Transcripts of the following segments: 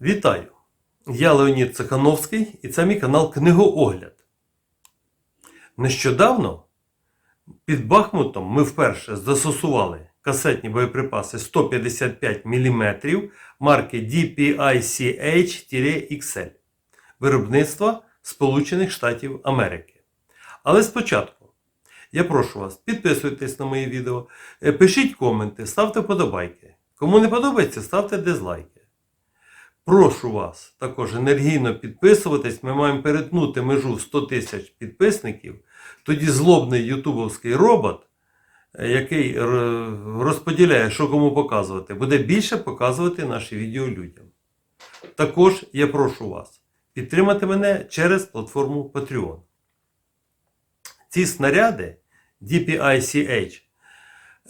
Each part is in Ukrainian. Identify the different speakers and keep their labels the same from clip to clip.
Speaker 1: Вітаю! Я Леонід Цехановський і це мій канал Книгоогляд. Нещодавно під Бахмутом ми вперше застосували касетні боєприпаси 155 мм марки DPICH-XL виробництва Сполучених Штатів Америки. Але спочатку я прошу вас, підписуйтесь на мої відео, е, пишіть коменти, ставте подобайки. Кому не подобається, ставте дизлайки. Прошу вас також енергійно підписуватись. Ми маємо перетнути межу 100 тисяч підписників. Тоді злобний ютубовський робот, е, який розподіляє, що кому показувати, буде більше показувати наші відео людям. Також я прошу вас підтримати мене через платформу Patreon. Ці снаряди DPICH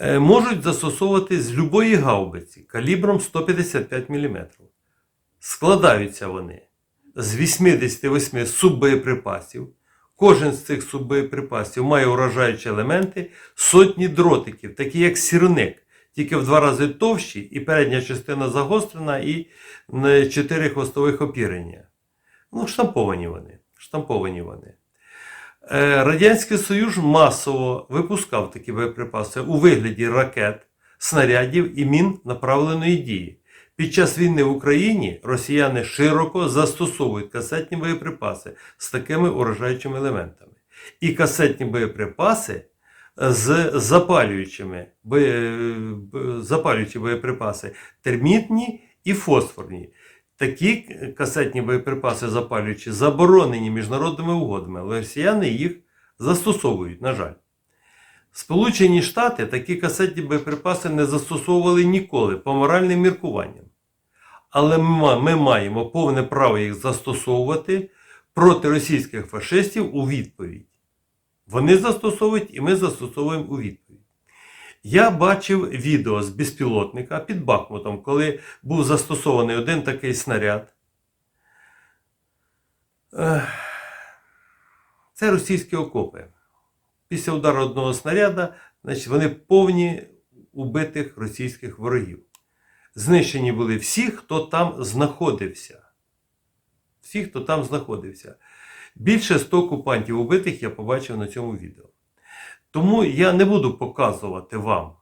Speaker 1: е, можуть застосовувати з любої гаубиці калібром 155 мм. Складаються вони з 88 суббоєприпасів. Кожен з цих суббоєприпасів має уражаючі елементи сотні дротиків, такі як сірник, тільки в два рази товщі, і передня частина загострена, і 4 хвостових опірення. Ну, штамповані вони. Штамповані вони. Е, Радянський Союз масово випускав такі боєприпаси у вигляді ракет, снарядів і мін направленої дії. Під час війни в Україні росіяни широко застосовують касетні боєприпаси з такими уражаючими елементами. І касетні боєприпаси з запалюючими запалюючі боєприпаси термітні і фосфорні. Такі касетні боєприпаси запалюючі заборонені міжнародними угодами, але росіяни їх застосовують, на жаль. Сполучені Штати такі касетні боєприпаси не застосовували ніколи по моральним міркуванням. Але ми, маємо повне право їх застосовувати проти російських фашистів у відповідь. Вони застосовують і ми застосовуємо у відповідь. Я бачив відео з безпілотника під Бахмутом, коли був застосований один такий снаряд. Це російські окопи. Після удару одного снаряда, значить, вони повні убитих російських ворогів. Знищені були всі, хто там знаходився. Всі, хто там знаходився. Більше 100 окупантів убитих я побачив на цьому відео. Тому я не буду показувати вам.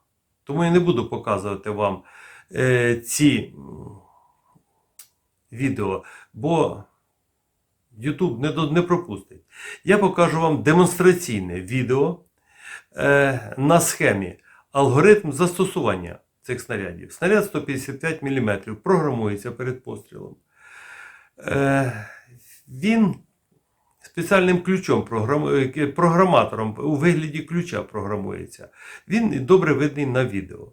Speaker 1: Тому я не буду показувати вам е, ці відео, бо YouTube не, не пропустить. Я покажу вам демонстраційне відео е, на схемі алгоритм застосування цих снарядів. Снаряд 155 мм програмується перед пострілом. Е, він спеціальним ключом, е, програматором у вигляді ключа програмується. Він добре видний на відео.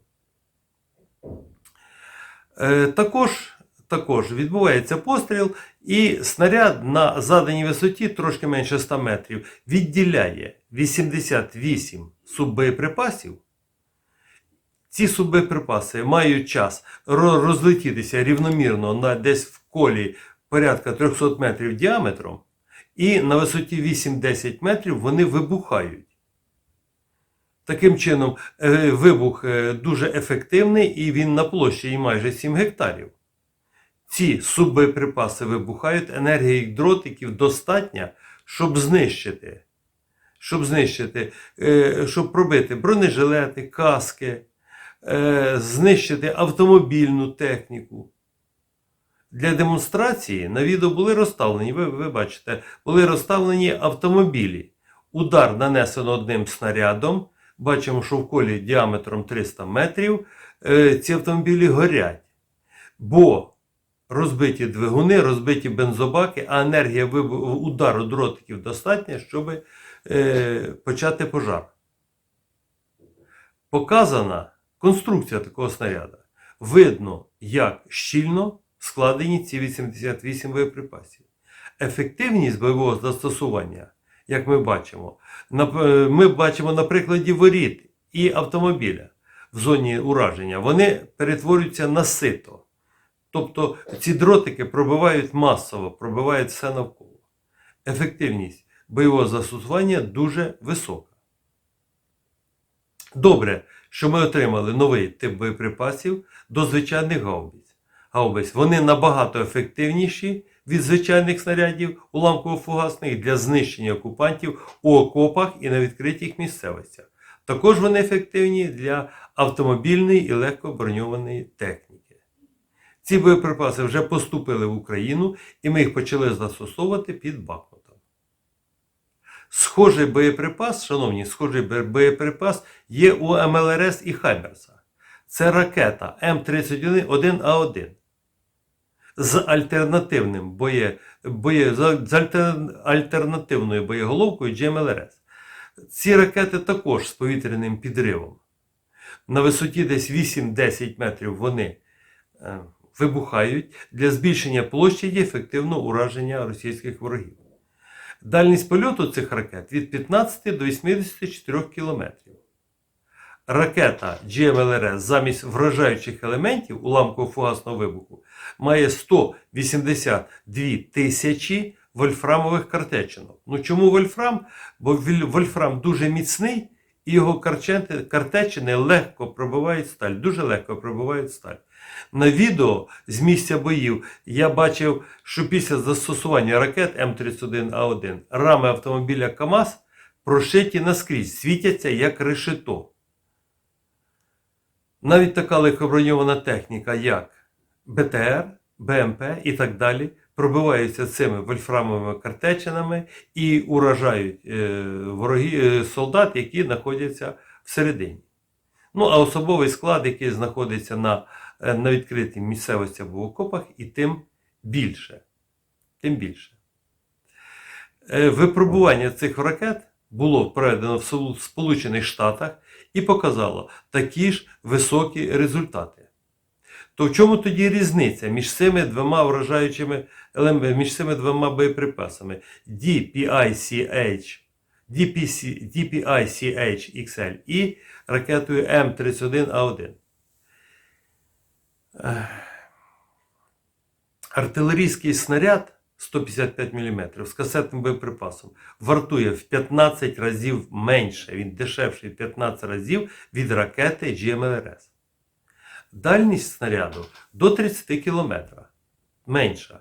Speaker 1: Е, також, також відбувається постріл, і снаряд на заданій висоті, трошки менше 100 метрів, відділяє 88 суббоєприпасів. Ці суббоєприпаси мають час розлетітися рівномірно на десь в колі порядка 300 метрів діаметром, і на висоті 8-10 метрів вони вибухають. Таким чином, е, вибух е, дуже ефективний і він на площі і майже 7 гектарів. Ці суббоєприпаси вибухають, енергії дротиків достатньо, щоб знищити, щоб знищити, е, щоб пробити бронежилети, каски, е, знищити автомобільну техніку. Для демонстрації на відео були розставлені, ви, ви бачите, були розставлені автомобілі. Удар нанесено одним снарядом. Бачимо, що в колі діаметром 300 метрів е, ці автомобілі горять. Бо розбиті двигуни, розбиті бензобаки, а енергія удару дротиків достатня, щоб е, почати пожар. Показана конструкція такого снаряда. Видно, як щільно складені ці 88 боєприпасів. Ефективність бойового застосування, як ми бачимо, е, ми бачимо на прикладі воріт і автомобіля в зоні ураження, вони перетворюються на сито. Тобто ці дротики пробивають масово, пробивають все навколо. Ефективність бойового застосування дуже висока. Добре, що ми отримали новий тип боєприпасів до звичайних гаубиць. гаубиць, вони набагато ефективніші від звичайних снарядів уламково-фугасних для знищення окупантів у окопах і на відкритих місцевостях. Також вони ефективні для автомобільної і легкоброньованої техніки. Ці боєприпаси вже поступили в Україну, і ми їх почали застосовувати під Бахмутом. Схожий боєприпас, шановні, схожий боєприпас є у МЛРС і Хаймерса. Це ракета М31А1 з альтернативним боє, боє, з альтернативною боєголовкою GMLRS. Ці ракети також з повітряним підривом. На висоті десь 8-10 метрів вони е, вибухають для збільшення площаді ефективного ураження російських ворогів. Дальність польоту цих ракет від 15 до 84 кілометрів. Ракета GMLRS замість вражаючих елементів уламково-фугасного вибуху має 182 тисячі вольфрамових картечинок. Ну чому вольфрам? Бо вольфрам дуже міцний і його картечини легко пробивають сталь, дуже легко пробивають сталь. На відео з місця боїв я бачив, що після застосування ракет М31А1 рами автомобіля КАМАЗ прошиті наскрізь, світяться як решето. Навіть така легкоброньована техніка, як БТР, БМП і так далі, пробиваються цими вольфрамовими картечинами і уражають е, вороги, е, солдат, які знаходяться всередині. Ну, а особовий склад, який знаходиться на, на відкритій місцевості або в окопах, і тим більше. Тим більше. Е, Випробування цих ракет було проведено в Сполу- Сполучених Штатах і показало такі ж високі результати. То в чому тоді різниця між цими двома вражаючими між цими двома боєприпасами DPICH, DPC, DPICH XL і ракетою М31А1? Артилерійський снаряд 155 мм з касетним боєприпасом вартує в 15 разів менше, він дешевший в 15 разів від ракети GMLRS. Дальність снаряду до 30 км менша.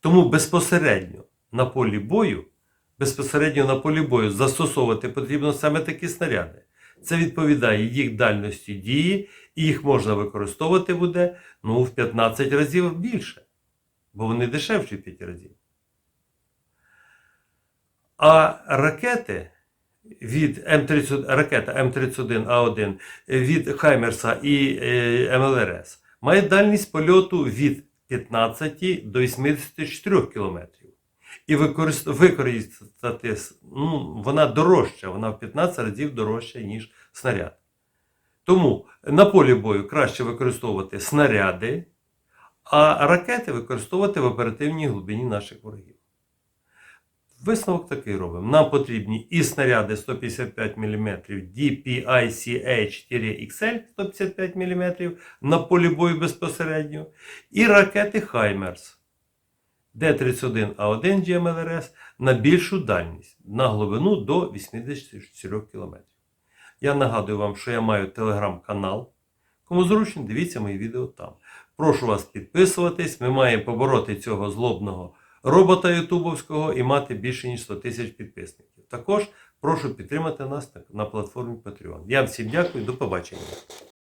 Speaker 1: Тому безпосередньо на полі бою, безпосередньо на полі бою застосовувати потрібно саме такі снаряди. Це відповідає їх дальності дії, і їх можна використовувати буде ну, в 15 разів більше, бо вони дешевші в 5 разів. А ракети від М30, ракета М31А1 від Хаймерса і е, МЛРС має дальність польоту від 15 до 84 кілометрів. І використати ну, вона дорожча, вона в 15 разів дорожча, ніж снаряд. Тому на полі бою краще використовувати снаряди, а ракети використовувати в оперативній глибині наших ворогів. Висновок такий робимо. Нам потрібні і снаряди 155 мм DPICH-XL 155 мм на полі бою безпосередньо, і ракети Хаймерс Д-31А1 GMLRS на більшу дальність на глибину до 84 км. Я нагадую вам, що я маю телеграм-канал. Кому зручно, дивіться мої відео там. Прошу вас підписуватись. Ми маємо побороти цього злобного робота ютубовського і мати більше ніж 100 тисяч підписників. Також прошу підтримати нас на, платформі Patreon. Я всім дякую, до побачення.